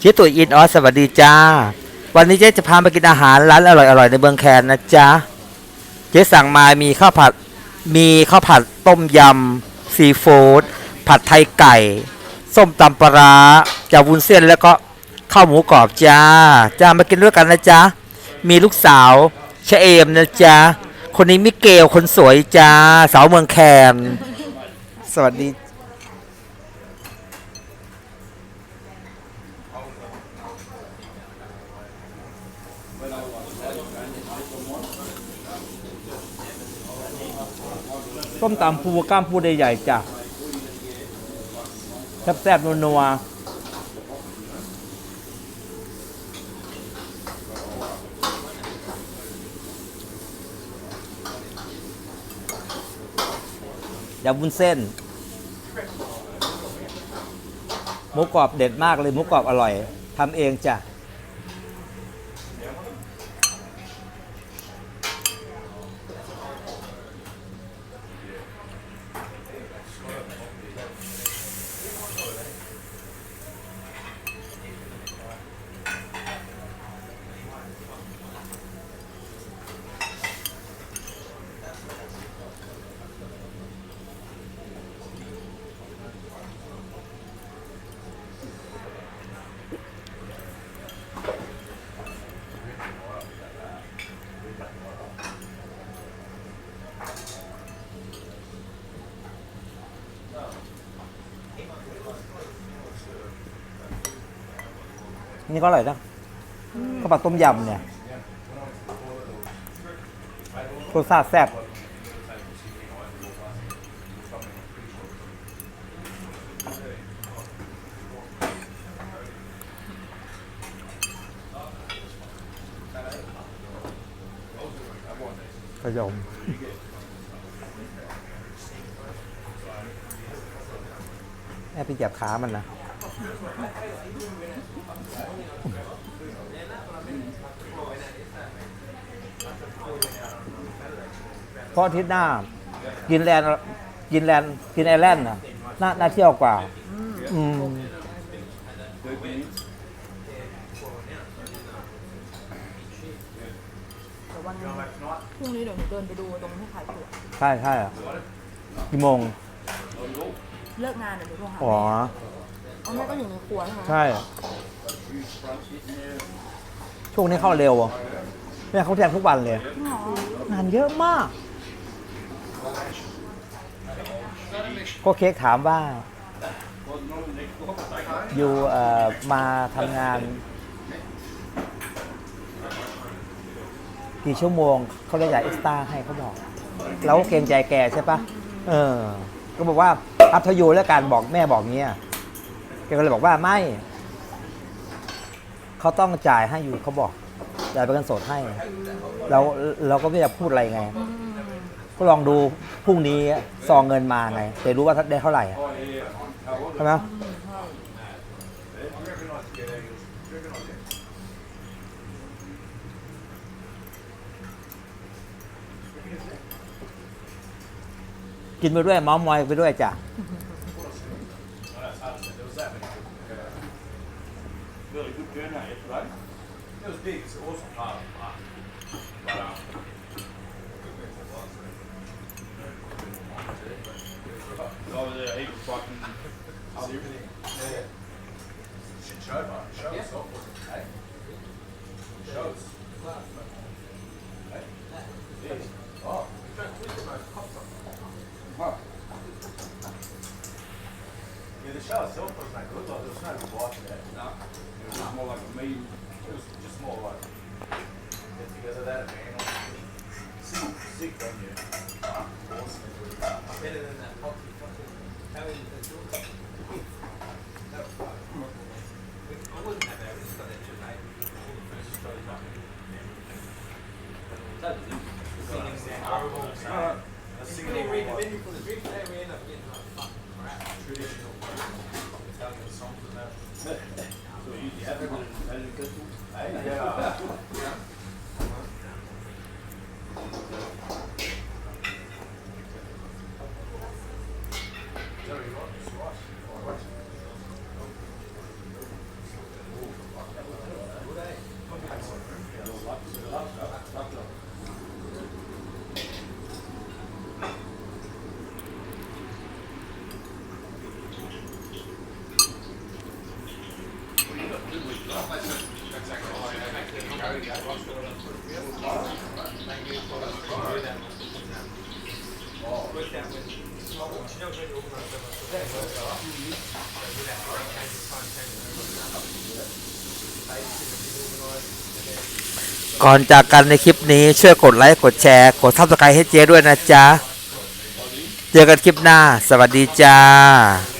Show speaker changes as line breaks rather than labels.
เจ๊ตุ๋ยอินออสสวัสดีจ้า วันนี้เจ๊จะพามากินอาหารร้านอร่อยๆในเมืองแคนนะจ๊ะ เจ๊สั่งมามีข้าวผัด มีข้าวผัดต้มยำซีฟู้ดผัดไทยไก่ ส้มตำปลาร้าจากวุ้นเส้นแล้วก็ข้าวหมูกรอบจ้าจ้ามากินด้วยกันนะจ๊ะ มีลูกสาวชะเอมนะจ๊ะ คนนี้มิเกลคนสวยจ้า สาวเมืองแคนสวัสดี ส้มตำปูกล้ามปูใหญ่ๆจ้ะแซ่บๆนัวๆยำวุ้นเส้น หมูกรอบเด็ดมากเลยหมูกรอบอร่อยทำเองจ้ะ นี่ก็อร่อยนะข้าวผัดต้มยำเนี่ยรสชาติแซ่บขยมแอบไปจับขามันนะ เพราะอาทิตย์หน้า กินแลนด์กินแลนด์กินไอแลนด์น่ะน่าน่าเที่ยวกว่า อืม
เดี๋ยววันพรุ่งนี้เดี๋ยวหนูเดินไปดูตรงที่ขายตั๋ว
ใช่ใช่อะกี่โมง
เลิกงานเดี๋ยวหนูโทรหา
อ๋อ
เอาแม่ก็อยู่ในครัวใช่ไหม
ใช่ ช่วงนี้เข้าเร็วอะแม่เขาแทบทุกวันเลย
จริงเหรอ งา
นเยอะมาก ก็เค้กถามว่า อยู่เอ่อมาทำงาน กี่ชั่วโมง เขาเลยจ่ายเอ็กซ์ตร้าให้เขาบอกเราก็เกรงใจแกใช่ปะเออ ก็บอกว่าอัพยูแล้วการบอกแม่บอกเงี้ย แกก็เลยบอกว่าไม่ เขาต้องจ่ายให้อยู่เขาบอกจ่ายป็นเงินสดให้ เราเราก็ไม่อยากพูดอะไรไง ก็ลองดูพรุ่งนี้ซองเงินมาไงแต่รู้ว่าได้เท่าไหร่อะใช่ไหมกินไปด้วยเมาส์มอยไปด้วยจ้ะ
really good turnout yesterday. Eh, it was big, it's an awesome part of the park. But, um, over there, he was fucking. Up. Yeah. Should show, mate. Show yeah. us off, hey? Show us. Hey? Yeah. Oh. What? the shell itself was not good, though. It was not even blocked that. No. It was more like a medium, it was just more like
ก่อนจากกันในคลิปนี้ช่วยกดไลค์กดแชร์ กดทับสกายให้เจ๊ด้วยนะจ๊ะ เจอกันคลิปหน้า สวัสดีจ้า